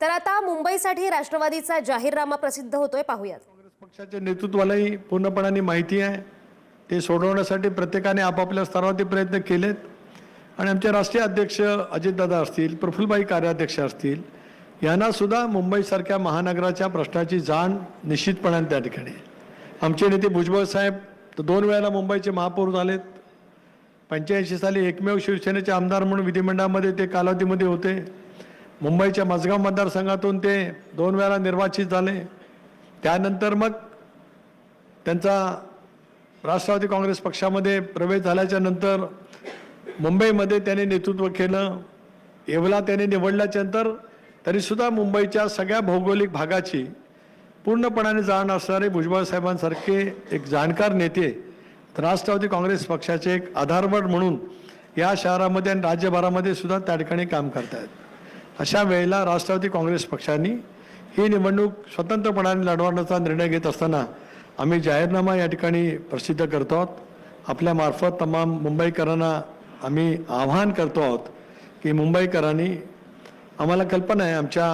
तर आता मुंबईसाठी राष्ट्रवादीचा जाहीरनामा प्रसिद्ध होतोय पाहूयात. काँग्रेस पक्षाच्या नेतृत्वालाही पूर्णपणाने माहिती आहे. ते सोडवण्यासाठी प्रत्येकाने आपापल्या स्तरावरती प्रयत्न केलेत. आणि आमचे राष्ट्रीय अध्यक्ष अजितदादा असतील प्रफुल्लबाई कार्याध्यक्ष असतील यांना सुद्धा मुंबईसारख्या महानगराच्या प्रश्नाची जाण निश्चितपणाने त्या ठिकाणी आमचे नेते भुजबळ साहेब तर दोन वेळेला मुंबईचे महापौर झालेत. पंच्याऐंशी साली एकमेव शिवसेनेचे आमदार म्हणून विधिमंडळामध्ये ते कालावधीमध्ये होते. मुंबईच्या मजगाव मतदारसंघातून ते दोन वेळा निर्वाचित झाले. त्यानंतर मग त्यांचा राष्ट्रवादी काँग्रेस पक्षामध्ये प्रवेश झाल्याच्यानंतर मुंबईमध्ये त्याने नेतृत्व केलं. येवला त्याने निवडल्याच्या नंतर तरीसुद्धा मुंबईच्या सगळ्या भौगोलिक भागाची पूर्णपणाने जाण असणारे भुजबळ साहेबांसारखे एक जाणकार नेते राष्ट्रवादी काँग्रेस पक्षाचे एक आधारवड म्हणून या शहरामध्ये आणि राज्यभरामध्ये सुद्धा त्या ठिकाणी काम करतायत. अशा वेळेला राष्ट्रवादी काँग्रेस पक्षाने ही निवडणूक स्वतंत्रपणाने लढवण्याचा निर्णय घेत असताना आम्ही जाहीरनामा या ठिकाणी प्रसिद्ध करतो आहोत. आपल्यामार्फत तमाम मुंबईकरांना आम्ही आवाहन करतो आहोत की मुंबईकरांनी आम्हाला कल्पना आहे आमच्या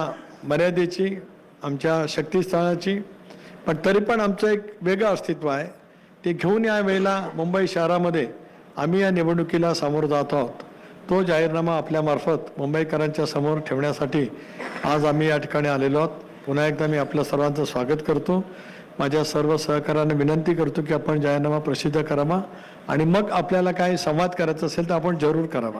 मर्यादेची आमच्या शक्तीस्थानाची पण तरी पण आमचं एक वेगळं अस्तित्व आहे. ते घेऊन या वेळेला मुंबई शहरामध्ये आम्ही या निवडणुकीला सामोरं जात आहोत. तो जाहीरनामा आपल्यामार्फत मुंबईकरांच्या समोर ठेवण्यासाठी आज आम्ही या ठिकाणी आलेलो आहोत. पुन्हा एकदा मी आपल्या सर्वांचं स्वागत करतो. माझ्या सर्व सहकाऱ्यांना विनंती करतो की आपण जाहीरनामा प्रसिद्ध करावा आणि मग आपल्याला काही संवाद करायचा असेल तर आपण जरूर करावा.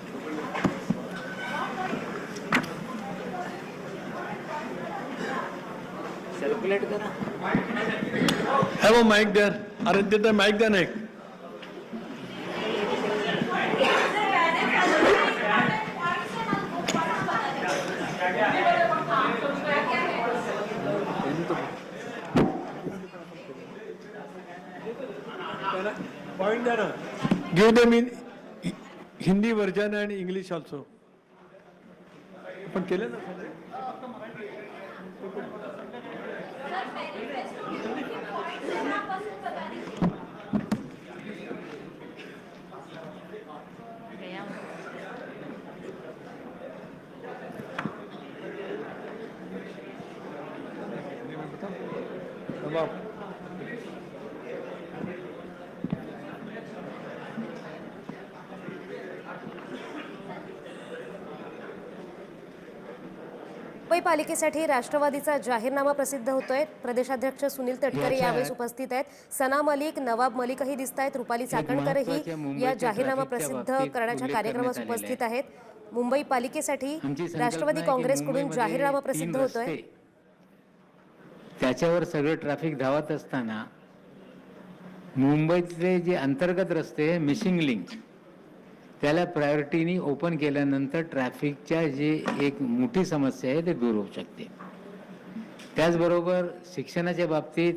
अरे तिथं माईक द्या ना एक पॉईंट द्या ना give them in Hindi version आणि इंग्लिश ऑल्सो आपण केलं ना तमाम पालिकेसाठी राष्ट्रवादीचा जाहीरनामा प्रसिद्ध होतोय. प्रदेशाध्यक्ष सुनील तटकरे यावेळेस उपस्थित आहेत. सना मलिक नवाब मलिकही दिसत आहेत. रुपाली चाकणकरही या जाहीरनामा प्रसिद्ध करण्याच्या कार्यक्रमास उपस्थित आहेत. मुंबई पालिकेसाठी राष्ट्रवादी काँग्रेसकडून जाहीरनामा प्रसिद्ध होतोय. त्याच्यावर सगळं ट्रॅफिक धावत असताना मुंबईतले जे अंतर्गत रस्ते मिसिंग लिंक त्याला प्रायोरिटीनी ओपन केल्यानंतर ट्रॅफिकच्या जे एक मोठी समस्या आहे ते दूर होऊ शकते. त्याचबरोबर शिक्षणाच्या बाबतीत